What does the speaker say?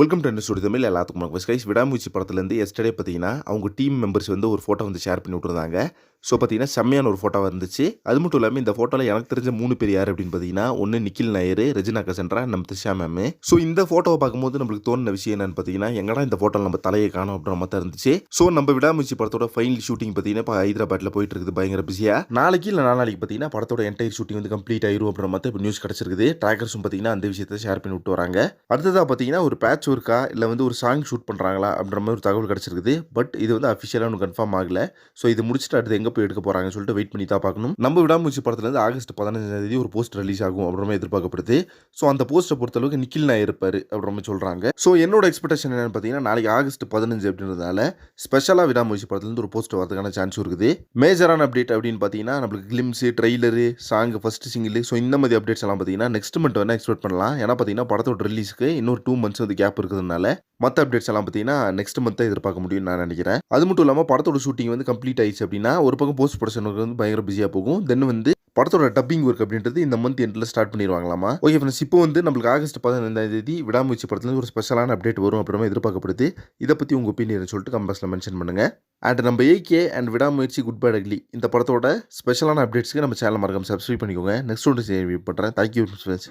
Welcome to studio Tamil எல்லாத்துக்கும் வணக்கம். Guys விடாமுயற்சி படத்துலேருந்து எஸ்டர்டே பார்த்தீங்கன்னா அவங்க டீம் மெம்பர்ஸ் வந்து ஒரு ஃபோட்டோ வந்து ஷேர் பண்ணி விட்டுருந்தாங்க. ஸோ பார்த்தீங்கன்னா செம்மையான ஒரு ஃபோட்டோவாக இருந்துச்சு. அது மட்டும் இல்லாமல் இந்த ஃபோட்டோவில் எனக்கு தெரிஞ்ச மூணு பேர் யார் அப்படின்னு பார்த்தீங்கன்னா ஒன்று நிக்கில் நாயர் ரெஜினா கசன்ட்ரா நம்ம திஷா மேம் ஸோ இந்த ஃபோட்டோவை பார்க்கும்போது நம்மளுக்கு தோணுன விஷயம் என்னன்னு பார்த்தீங்கன்னா எங்கடா இந்த ஃபோட்டோவில் நம்ம தலையை காணும் அப்படின்ற மாதிரி தான் இருந்துச்சு. ஸோ நம்ம விடாமுயற்சி படத்தோட ஃபைனல் ஷூட்டிங் பார்த்தீங்கன்னா இப்போ ஹைதராபாத்தில் போயிட்டு இருக்குது. பயங்கர பிஸியாக நாளைக்கு இல்லை நாளைக்கு பார்த்தீங்கன்னா படத்தோட என்டையர் ஷூட்டிங் வந்து கம்ப்ளீட் ஆயிரும் அப்படின்ற மாதிரி இப்போ நியூஸ் கிடச்சிருக்குது. ட்ராக்கர்ஸும் பார்த்தீங்கன்னா அந்த விஷயத்தை ஷேர் பண்ணி விட்டு வராங்க. அடுத்ததாக பார்த்தீங்கன்னா ஒரு பேட்ச் ஒர்க்கா இல்லை வந்து ஒரு சாங் ஷூட் பண்ணுறாங்களா அப்படின்ற மாதிரி ஒரு தகவல் கிடச்சிருக்குது. பட் இது வந்து அஃபிஷியலாக ஒன்று கன்ஃபார்ம் ஆகலை. ஸோ இது முடிச்சுட்டு அடுத்து எங்கே போய் எடுக்க போகிறாங்கன்னு சொல்லிட்டு வெயிட் பண்ணி தான் பார்க்கணும். நம்ம விடாமூச்சி படத்துலேருந்து ஆகஸ்ட் பதினஞ்சாம் தேதி ஒரு போஸ்ட் ரிலீஸ் ஆகும் அப்படின்ற மாதிரி எதிர்பார்க்கப்படுது. ஸோ அந்த போஸ்ட்டை பொறுத்தளவுக்கு நிக்கில் நாயர் இருப்பார் அப்படின்ற மாதிரி சொல்கிறாங்க ஸோ என்னோட எக்ஸ்பெக்டேஷன் என்னன்னு பார்த்தீங்கன்னா நாளைக்கு ஆகஸ்ட் பதினஞ்சு அப்படின்றதால ஸ்பெஷலாக விடாமூச்சி படத்துலேருந்து ஒரு போஸ்ட் வரதுக்கான சான்ஸ் இருக்குது. மேஜரான அப்டேட் அப்படின்னு பார்த்தீங்கன்னா நம்மளுக்கு glimpse trailer song first single so இந்த மாதிரி அப்டேட்ஸ் எல்லாம் பார்த்தீங்கன்னா நெக்ஸ்ட் மந்த் வேணால் எக்ஸ்பெக்ட் பண்ணலாம். ஏன்னா பார்த்தீங்கன்னா படத்தோட ரிலீஸ்க்கு இன்னொரு டூ மந்த்ஸ் வந்து கேப் இருக்கிறதுனால மற்ற அப்டேட்ஸ் எல்லாம் பார்த்தீங்கன்னா நெக்ஸ்ட் மந்த் தான் எதிர்பார்க்க முடியும்னு நான் நினைக்கிறேன். அது மட்டும் இல்லாமல் படத்தோட ஷூட்டிங் வந்து கம்ப்ளீட் ஆயிடுச்சு அப்படின்னா ஒரு பக்கம் போஸ்ட் ப்ரொடக்ஷனுக்கு வந்து பயங்கர பிஸியாக போகும். தென் வந்து படத்தோட டப்பிங் ஒர்க் அப்படின்றது இந்த மந்த் எண்டில் ஸ்டார்ட் பண்ணிடுவாங்களாமா? ஓகே ஃப்ரெண்ட்ஸ் இப்போ வந்து நம்மளுக்கு ஆகஸ்ட் பதினைந்தாம் தேதி விடாமுயற்சி படத்துலேருந்து ஒரு ஸ்பெஷலான அப்டேட் வரும் அப்படிமா எதிர்பார்க்கப்படுது. இதை பற்றி உங்கள் ஒப்பீனியன் சொல்லிட்டு கம்பாஸில் மென்ஷன் பண்ணுங்கள் அண்ட் நம்ம AK and Vidaamuyarchi good bad ugly இந்த படத்தோட ஸ்பெஷலான அப்டேட்ஸ்க்கு நம்ம சேனல் மறக்காம சப்ஸ்கிரைப் பண்ணிக்கோங்க. நெக்ஸ்ட் ஒன்று சேவ் பண்ணுறேன் தேங்க்யூ ஃப்ரெண்ட்ஸ்